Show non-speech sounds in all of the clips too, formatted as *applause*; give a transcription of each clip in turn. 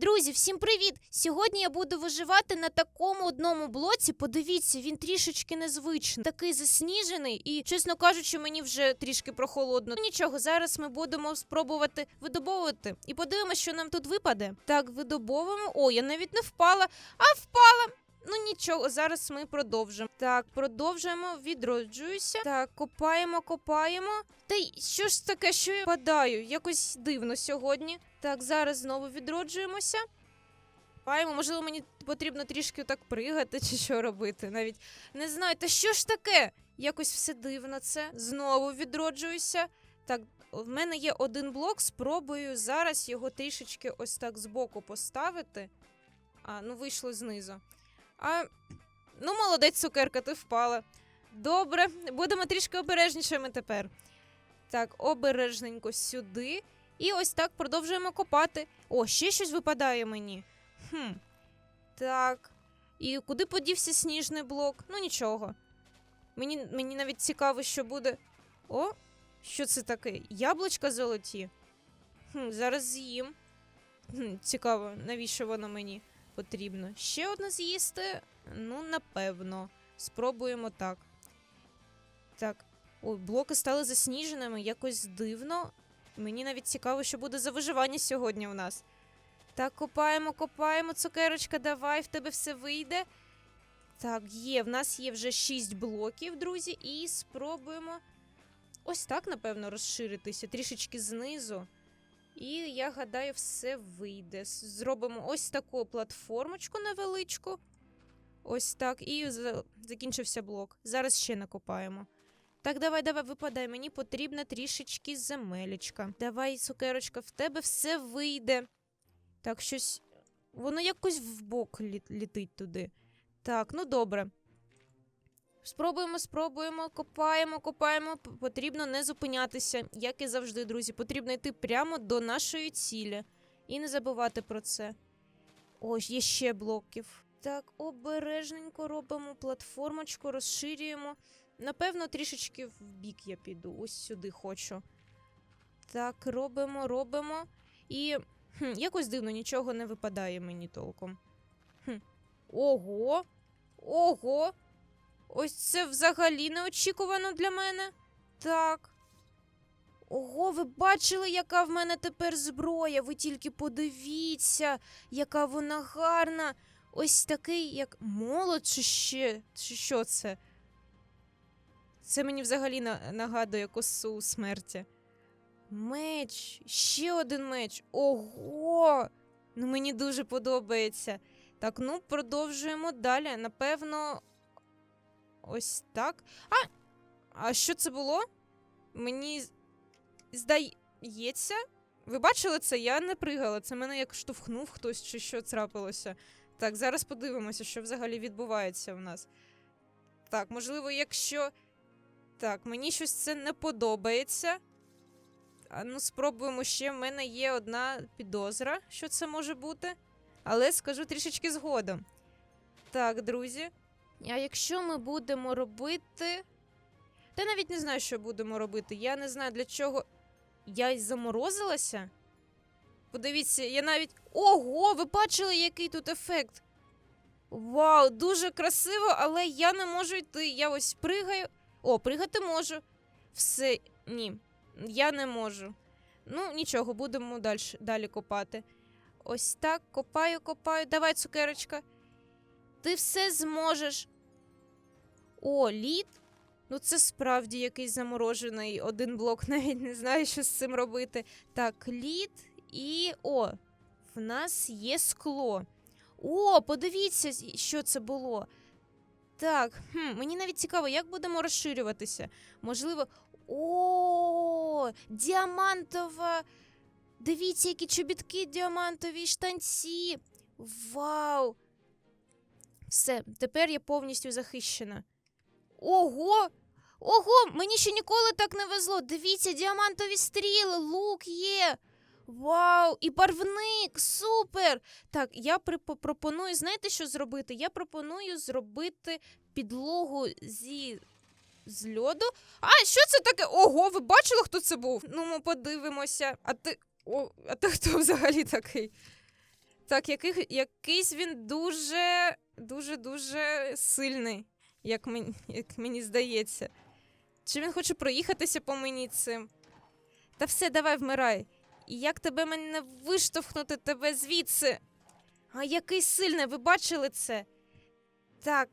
Друзі, всім привіт! Сьогодні я буду виживати на такому одному блоці. Подивіться, він трішечки незвичний, такий засніжений, і, чесно кажучи, мені вже трішки прохолодно. Ну нічого, зараз ми будемо спробувати видобовувати і подивимося, що нам тут випаде. Так, видобовуємо. О, я навіть не впала, а впала. Ну нічого, зараз ми продовжимо. Так, продовжуємо, відроджуюся. Так, копаємо, копаємо. Та й що ж таке, що я падаю? Якось дивно сьогодні. Так, зараз знову відроджуємося. Копаємо, можливо, мені потрібно трішки так пригати чи що робити. Навіть не знаю. Та що ж таке? Якось все дивно це. Знову відроджуюся. Так, в мене є один блок, спробую зараз його трішечки ось так збоку поставити. А, ну вийшло знизу. А, ну, молодець, цукерка, ти впала. Добре, будемо трішки обережнішими тепер. Так, обережненько сюди. І ось так продовжуємо копати. О, ще щось випадає мені. Хм. Так. І куди подівся сніжний блок? Ну нічого. Мені, мені навіть цікаво, що буде. О, що це таке? Яблучка золоті. Хм, зараз з'їм. Хм, цікаво, навіщо воно мені потрібно? Ще одне з'їсти? Ну, напевно. Спробуємо так. Так. Ой, блоки стали засніженими, якось дивно. Мені навіть цікаво, що буде за виживання сьогодні у нас. Так, копаємо, копаємо, цукерочка, давай, в тебе все вийде. Так, є, в нас є вже 6 блоків, друзі, і спробуємо ось так, напевно, розширитися, трішечки знизу. І я гадаю, все вийде. Зробимо ось таку платформочку невеличку. Ось так. І закінчився блок. Зараз ще накопаємо. Так, давай, давай, випадай. Мені потрібна трішечки земелечка. Давай, цукерочка, в тебе все вийде. Так, щось. Воно якось вбок лі... літить туди. Так, ну добре. Спробуємо, спробуємо, копаємо, копаємо. Потрібно не зупинятися, як і завжди, друзі. Потрібно йти прямо до нашої цілі. І не забувати про це. Ось, є ще блоків. Так, обережненько робимо платформочку, розширюємо. Напевно, трішечки в бік я піду. Ось сюди хочу. Так, робимо, робимо. І хм, якось дивно, нічого не випадає мені толком. Хм. Ого! Ого! Ось це взагалі неочікувано для мене. Так. Ого, ви бачили, яка в мене тепер зброя? Ви тільки подивіться, яка вона гарна. Ось такий, як молот, чи ще. Чи що це? Це мені взагалі на- нагадує косу смерті. Меч, ще один меч. Ого! Ну мені дуже подобається. Так, ну продовжуємо далі. Напевно, ось так. А! А що це було? Мені здається. Ви бачили це? Я не пригала. Це мене як штовхнув хтось чи що трапилося. Так, зараз подивимося, що взагалі відбувається в нас. Так, можливо, якщо. Так, мені щось це не подобається. А ну, спробуємо ще. В мене є одна підозра, що це може бути. Але скажу трішечки згодом. Так, друзі. А якщо ми будемо робити. Та навіть не знаю, що будемо робити. Я не знаю для чого. Я й заморозилася. Подивіться, я навіть. Ого, ви бачили, який тут ефект? Вау, дуже красиво, але я не можу йти. Я ось пригаю. О, пригати можу. Все, ні, я не можу. Ну, нічого, будемо далі, далі копати. Ось так, копаю, копаю. Давай, цукерочка. Ти все зможеш. О, лід. Ну, це справді якийсь заморожений один блок, *laughs* навіть не знаю, що з цим робити. Так, лід і. О, в нас є скло. О, подивіться, що це було. Так, хм, мені навіть цікаво, як будемо розширюватися. Можливо. О, діамантова. Дивіться, які чобітки діамантові, штанці. Вау! Все, тепер я повністю захищена. Ого! Ого! Мені ще ніколи так не везло. Дивіться, діамантові стріли, лук є. Вау! І барвник! Супер! Так, я пропоную, знаєте, що зробити? Я пропоную зробити підлогу зі з льоду. А, що це таке? Ого, ви бачили, хто це був? Ну, ми подивимося. А ти. О, а ти хто взагалі такий? Так, який, якийсь він дуже, дуже, дуже сильний, як мені, як мені здається. Чи він хоче проїхатися по мені цим? Та все, давай вмирай. Як тебе мене виштовхнути тебе звідси? А який сильний, ви бачили це? Так.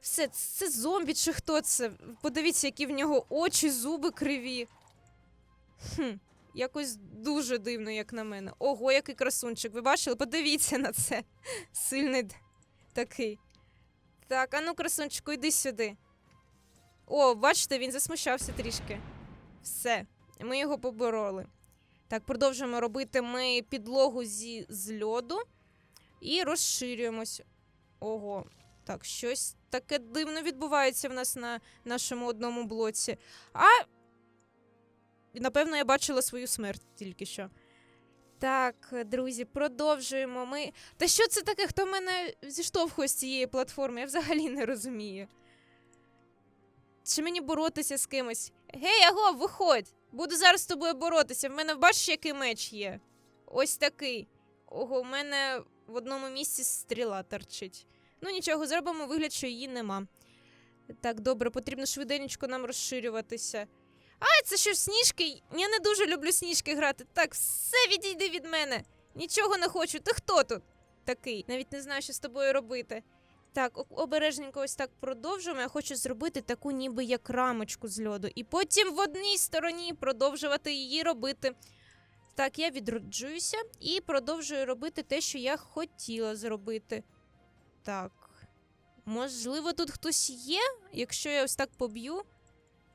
Все, це зомбі чи хто це? Подивіться, які в нього очі, зуби криві. Хм, якось дуже дивно, як на мене. Ого, який красунчик. Ви бачили? Подивіться на це. Сильний такий. Так, а ну, красунчику, йди сюди. О, бачите, він засмущався трішки. Все, ми його побороли. Так, продовжуємо робити ми підлогу зі, з льоду і розширюємось. Ого, так, щось таке дивно відбувається в нас на нашому одному блоці. А. Напевно, я бачила свою смерть тільки що. Так, друзі, продовжуємо. Ми. Та що це таке? Хто мене зіштовхує з цієї платформи? Я взагалі не розумію. Чи мені боротися з кимось? Гей, аго, виходь! Буду зараз з тобою боротися. В мене бачиш, який меч є? Ось такий. Ого, в мене в одному місці стріла торчить. Ну нічого, зробимо вигляд, що її нема. Так, добре, потрібно швиденько нам розширюватися. А, це що сніжки? Я не дуже люблю сніжки грати. Так, все відійди від мене. Нічого не хочу. Ти хто тут? Такий. Навіть не знаю, що з тобою робити. Так, обережненько ось так продовжуємо. Я хочу зробити таку ніби як рамочку з льоду. І потім в одній стороні продовжувати її робити. Так, я відроджуюся і продовжую робити те, що я хотіла зробити. Так. Можливо, тут хтось є, якщо я ось так поб'ю.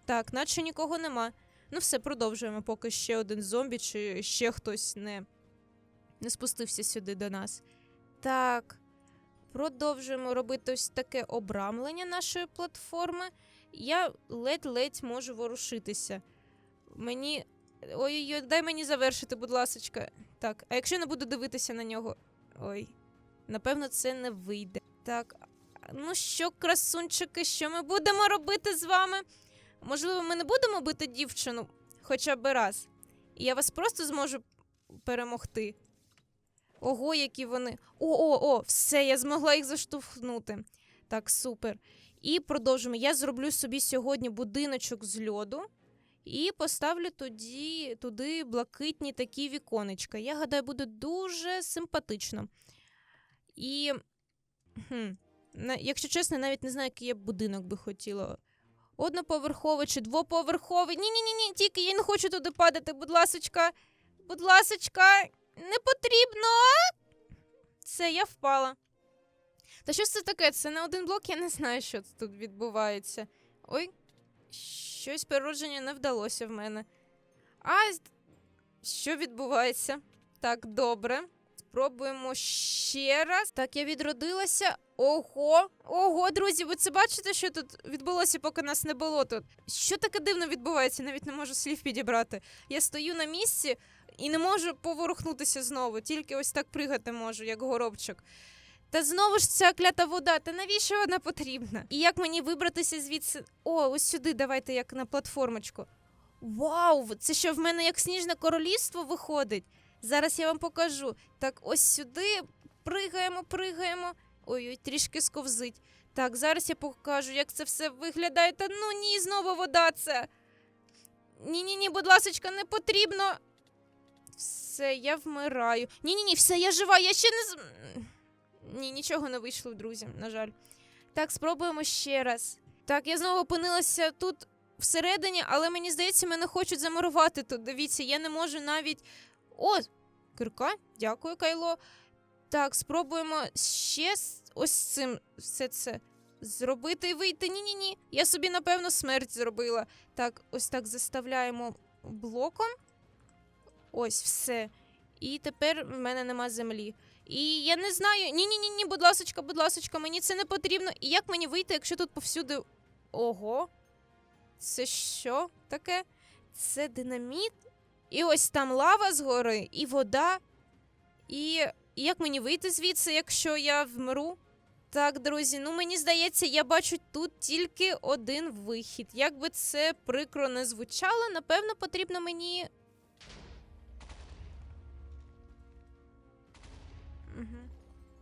Так, наче нікого нема. Ну, все, продовжуємо, поки ще один зомбі чи ще хтось не, не спустився сюди до нас. Так. Продовжуємо робити ось таке обрамлення нашої платформи. Я ледь-ледь можу ворушитися. Мені. Ой-ой-ой, дай мені завершити, будь ласочка. Так, а якщо я не буду дивитися на нього. Ой, напевно, це не вийде. Так, ну що, красунчики, що ми будемо робити з вами? Можливо, ми не будемо бити дівчину хоча б раз. І я вас просто зможу перемогти. Ого, які вони. О-о-о, все, я змогла їх заштовхнути. Так, супер. І продовжимо. Я зроблю собі сьогодні будиночок з льоду і поставлю тоді, туди блакитні такі віконечка. Я гадаю, буде дуже симпатично. І, хм, якщо чесно, навіть не знаю, який я будинок би хотіла. Одноповерховий чи двоповерховий. Ні, ні, ні, ні, тільки я не хочу туди падати, будь ласочка. Будь ласочка, не потрібно. Все, я впала. Та що це таке? Це не один блок, я не знаю, що тут відбувається. Ой, щось переродження не вдалося в мене. А що відбувається? Так, добре. Спробуємо ще раз. Так, я відродилася. Ого, ого, друзі, ви це бачите, що тут відбулося, поки нас не було тут? Що таке дивно відбувається? Навіть не можу слів підібрати. Я стою на місці і не можу поворухнутися знову, тільки ось так пригати можу, як горобчик. Та знову ж ця клята вода, та навіщо вона потрібна? І як мені вибратися звідси? О, ось сюди, давайте як на платформочку. Вау! Це що в мене як сніжне королівство виходить? Зараз я вам покажу. Так, ось сюди пригаємо, пригаємо. Ой-ой, трішки сковзить. Так, зараз я покажу, як це все виглядає. Та ну ні, знову вода це. Ні-ні, ні, будь ласочка, не потрібно. Все, я вмираю. Ні-ні, ні, все, я жива, я ще не з. Ні, нічого не вийшло, друзі, на жаль. Так, спробуємо ще раз. Так, я знову опинилася тут всередині, але мені здається, мене хочуть замурувати тут. Дивіться, я не можу навіть. О, кирка, дякую, Кайло. Так, спробуємо ще ось цим все це зробити і вийти. Ні-ні ні. Я собі, напевно, смерть зробила. Так, ось так заставляємо блоком. Ось все. І тепер в мене нема землі. І я не знаю. Ні-ні-ні, ні, будь ласочка, будь ласочка, мені це не потрібно. І як мені вийти, якщо тут повсюди. Ого. Це що таке? Це динаміт? І ось там лава згори, і вода. І і як мені вийти звідси, якщо я вмру? Так, друзі, ну мені здається, я бачу тут тільки один вихід. Як би це прикро не звучало, напевно, потрібно мені.